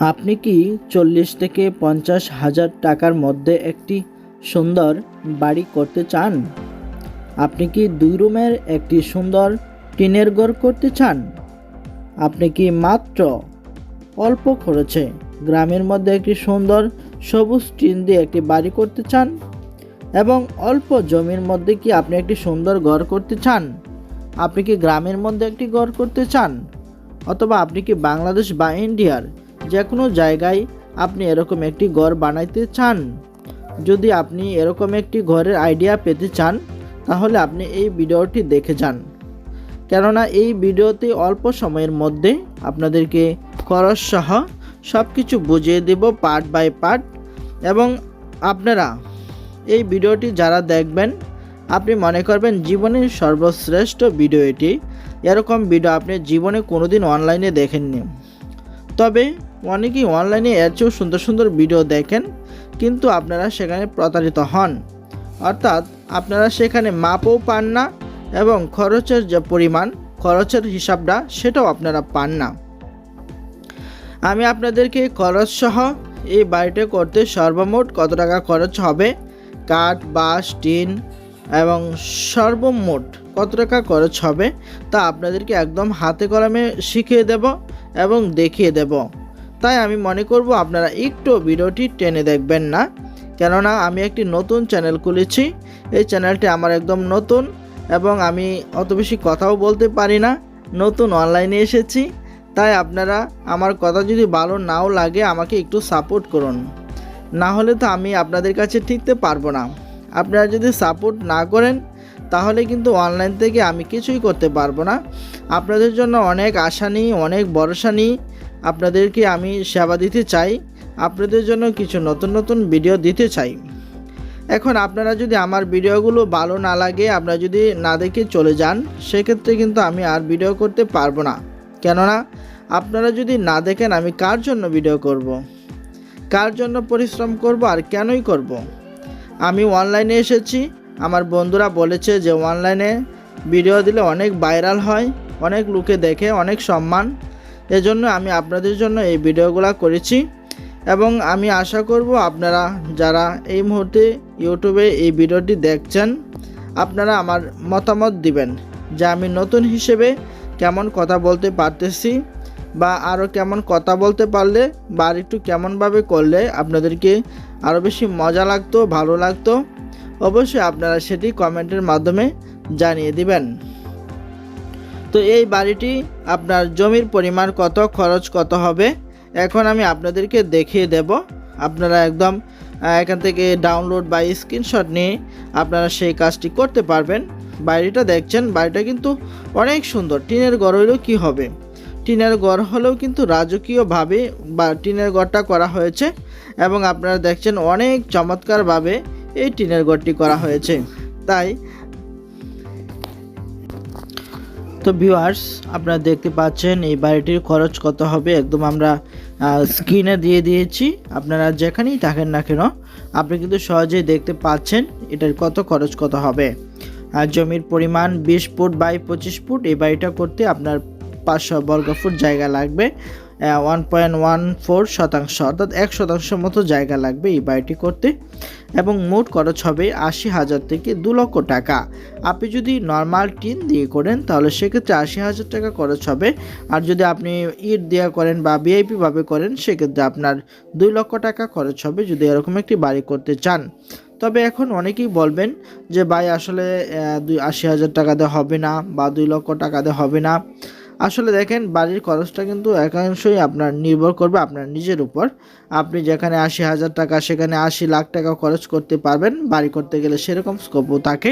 আপনি কি চল্লিশ থেকে পঞ্চাশ হাজার টাকার মধ্যে একটি সুন্দর বাড়ি করতে চান? আপনি কি দুই রুমের একটি সুন্দর টিনের ঘর করতে চান? আপনি কি মাত্র অল্প খরচে গ্রামের মধ্যে একটি সুন্দর সবুজ টিন দিয়ে একটি বাড়ি করতে চান? এবং অল্প জমির মধ্যে কি আপনি একটি সুন্দর ঘর করতে চান? আপনি কি গ্রামের মধ্যে একটি ঘর করতে চান? অথবা আপনি কি বাংলাদেশ বা ইন্ডিয়ার যে কোনো জায়গায় আপনি এরকম একটি ঘর বানাইতে চান। যদি আপনি এরকম একটি ঘরের আইডিয়া পেতে চান, তাহলে আপনি এই ভিডিওটি দেখে যান। কেননা এই ভিডিওতে অল্প সময়ের মধ্যে আপনাদেরকে খরচ সহ সব কিছু বুঝিয়ে দেব পার্ট বাই পার্ট। এবং আপনারা এই ভিডিওটি যারা দেখবেন, আপনি মনে করবেন জীবনের সর্বশ্রেষ্ঠ ভিডিও এটি। এরকম ভিডিও আপনি জীবনে কোনোদিন অনলাইনে দেখেননি। তবে অনেকেই অনলাইনে এর চেয়েও সুন্দর সুন্দর ভিডিও দেখেন, কিন্তু আপনারা সেখানে প্রতারিত হন। অর্থাৎ আপনারা সেখানে মাপও পান না এবং খরচের যে পরিমাণ, খরচের হিসাবটা সেটাও আপনারা পান না। আমি আপনাদেরকে খরচ সহ এই বাড়িটা করতে সর্বমোট কত টাকা খরচ হবে? কাঠ, বাঁশ, টিন এবং সর্বমোট কত টাকা খরচ হবে? তা আপনাদেরকে একদম হাতে কলমে শিখিয়ে দেব এবং দেখিয়ে দেব। তাই আমি মনে করব আপনারা একটু ভিডিওটি টেনে দেখবেন না। কেননা আমি একটি নতুন চ্যানেল খুলেছি। এই চ্যানেলটি আমার একদম নতুন এবং আমি অত বেশি কথাও বলতে পারি না। নতুন অনলাইনে এসেছি। তাই আপনারা আমার কথা যদি ভালো নাও লাগে আমাকে একটু সাপোর্ট করুন। না হলে তো আমি আপনাদের কাছে টিকতে পারব না। আপনারা যদি সাপোর্ট না করেন তাহলে কিন্তু অনলাইন থেকে আমি কিছুই করতে পারব না। আপনাদের জন্য অনেক আশা নিই, অনেক ভরসা নিই। আপনাদেরকে আমি সেবা দিতে চাই। আপনাদের জন্য কিছু নতুন নতুন ভিডিও দিতে চাই। এখন আপনারা যদি আমার ভিডিওগুলো ভালো না লাগে, আপনারা যদি না দেখে চলে যান, সেক্ষেত্রে কিন্তু আমি আর ভিডিও করতে পারব না। কেননা, আপনারা যদি না দেখেন, আমি কার জন্য ভিডিও করব। কার জন্য পরিশ্রম করব আর কেনই করব। আমি অনলাইনে এসেছি আমার বন্ধুরা বলেছে যে অনলাইনে ভিডিও দিলে অনেক ভাইরাল হয়, অনেক লোকে দেখে, অনেক সম্মান। এজন্য আমি আপনাদের জন্য এই ভিডিওগুলো করেছি। এবং আমি আশা করব আপনারা যারা এই মুহূর্তে ইউটিউবে এই ভিডিওটি দেখছেন, আপনারা আমার মতামত দিবেন যে আমি নতুন হিসেবে কেমন কথা বলতে পারতেছি বা আরও কেমন কথা বলতে পারলে বা আর একটু কেমনভাবে করলে আপনাদেরকে আরও বেশি মজা লাগতো, ভালো লাগতো। অবশ্যই আপনারা সেটি কমেন্টের মাধ্যমে জানিয়ে দিবেন। তো এই বাড়িটি আপনার জমির পরিমাণ কত, খরচ কত হবে, এখন আমি আপনাদেরকে দেখিয়ে দেব। আপনারা একদম এখান থেকে ডাউনলোড বা স্ক্রিনশট নিয়ে আপনারা সেই কাজটি করতে পারবেন। বাড়িটা দেখছেন, বাড়িটা কিন্তু অনেক সুন্দর। টিনের ঘর হলেও কী হবে? টিনের ঘর হলেও কিন্তু রাজকীয়ভাবে বা টিনের ঘরটা করা হয়েছে এবং আপনারা দেখছেন অনেক চমৎকারভাবে এই টিনের ঘরটি করা হয়েছে। তাই তো ভিউয়ার্স, আপনারা দেখতে পাচ্ছেন এই বাড়িটির খরচ কত হবে, একদম আমরা স্ক্রিনে দিয়ে দিয়েছি। আপনারা যেখানেই থাকেন না কেন, আপনি কিন্তু সহজেই দেখতে পাচ্ছেন এটার কত খরচ কত হবে। আর জমির পরিমাণ বিশ ফুট বাই পঁচিশ ফুট, এই বাড়িটা করতে আপনার পাঁচশো বর্গ ফুট জায়গা লাগবে। ওয়ান পয়েন্ট ওয়ান ফোর শতাংশ, অর্থাৎ এক শতাংশ মতো জায়গা লাগবে এই বাড়িটি করতে। এবং মোট খরচ হবে আশি হাজার থেকে দু লক্ষ টাকা। আপনি যদি নর্মাল টিন দিয়ে করেন, তাহলে সেক্ষেত্রে আশি হাজার টাকা খরচ হবে। আর যদি আপনি ইট দেওয়া করেন বা ভিআইপিভাবে করেন, সেক্ষেত্রে আপনার দুই লক্ষ টাকা খরচ হবে যদি এরকম একটি বাড়ি করতে চান। তবে এখন অনেকেই বলবেন যে, ভাই, আসলে দুই, আশি হাজার টাকা দিয়ে হবে না বা দুই লক্ষ টাকা দিয়ে হবে না। আসলে দেখেন, বাড়ির খরচটা কিন্তু একাংশই আপনার নির্ভর করবে আপনার নিজের উপর। আপনি যেখানে আশি হাজার টাকা, সেখানে আশি লাখ টাকা খরচ করতে পারবেন, বাড়ি করতে গেলে সেরকম স্কোপও থাকে।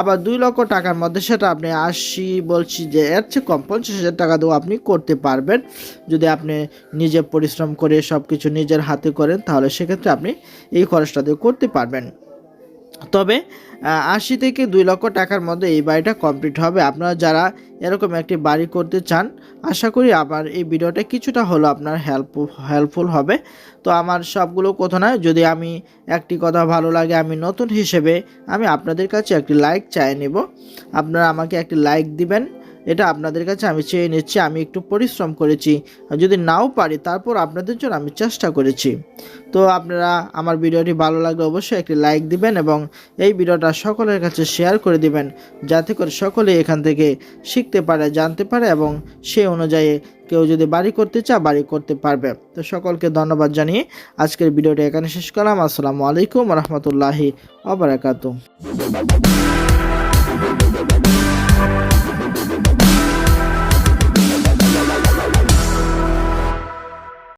আবার দুই লক্ষ টাকার মধ্যে সেটা আপনি আশি বলছি যে, এর চেয়ে কম পঞ্চাশ হাজার টাকা দিয়েও আপনি করতে পারবেন। যদি আপনি নিজে পরিশ্রম করে সব কিছু নিজের হাতে করেন, তাহলে সেক্ষেত্রে আপনি এই খরচটা দিয়ে করতে পারবেন। তবে আশি থেকে দুই লক্ষ টাকার মধ্যে এই বাড়িটা কমপ্লিট হবে। আপনারা যারা এরকম একটি বাড়ি করতে চান, আশা করি আমার এই ভিডিওটা কিছুটা হলো আপনার হেল্প হেল্পফুল হবে। তো আমার সবগুলো কথা নয়, যদি আমি একটি কথা ভালো লাগে, আমি নতুন হিসেবে আমি আপনাদের কাছে একটি লাইক চাই নেব। আপনারা আমাকে একটি লাইক দিবেন এটা আপনাদের কাছে আমি চেয়ে নিচ্ছি, আমি একটু পরিশ্রম করেছি। আর যদি নাও পারি, তারপর আপনাদের জন্য আমি চেষ্টা করেছি। তো আপনারা আমার ভিডিওটি ভালো লাগলে অবশ্যই একটি লাইক দিবেন এবং এই ভিডিওটা সকলের কাছে শেয়ার করে দিবেন, যাতে করে সকলে এখান থেকে শিখতে পারে, জানতে পারে এবং সেই অনুযায়ী কেউ যদি বাড়ি করতে চায়, বাড়ি করতে পারবে। তো সকলকে ধন্যবাদ জানিয়ে আজকের ভিডিওটি এখানে শেষ করলাম। আসসালামু আলাইকুম রহমতুল্লাহি আবরাকাতু